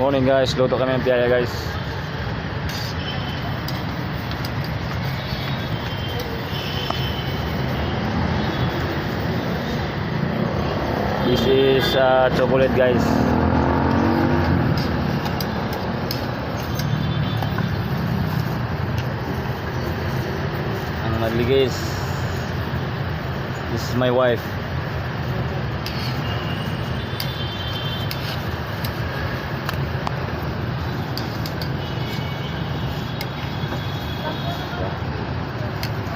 Morning guys, luto kami ng piyaya guys. This is uh, chocolate guys. Ang nagligay is This is my wife.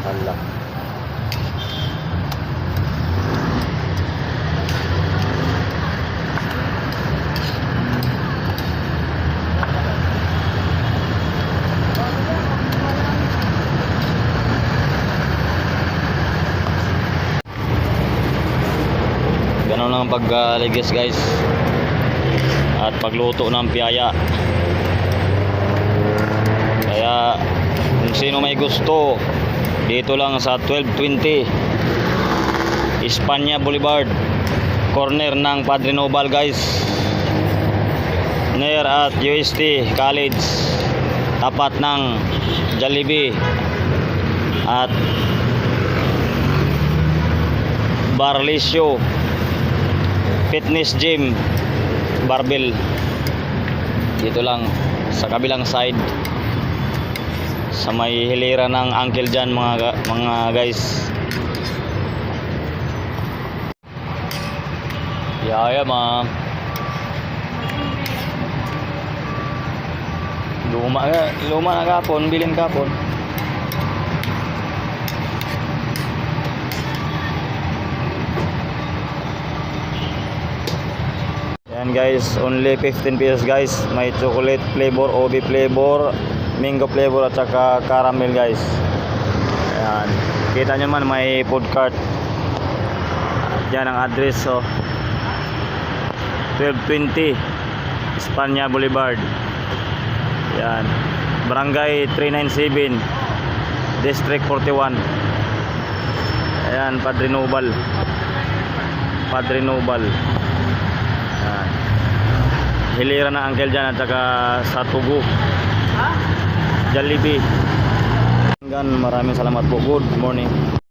Hala. Ganun lang ang pagligis guys. At pagluto ng piyaya. Kaya kung sino may gusto dito lang sa 1220 Espanya Boulevard. Corner ng Padre Nobal guys. Near at UST College. Tapat ng Jollibee. At Barlisio Fitness Gym Barbell dito lang sa kabilang side sa may hilera ng uncle dyan mga, ga- mga guys. Yaya ma'am. Luma nga luma na kapon bilin kapon. Yan guys, only 15 pesos guys. May chocolate flavor, OB flavor, mango flavor at saka caramel guys. Ayan. Kita nyo man may food cart. Yan ang address so. 1220 Espanya Boulevard. Yan. Barangay 397 District 41. Ayan, Padre Nobal. Padre Nobal. Yan. Hilira na uncle dyan at saka sa Tugu. Jollibee. Hanggang maraming salamat po. Good morning.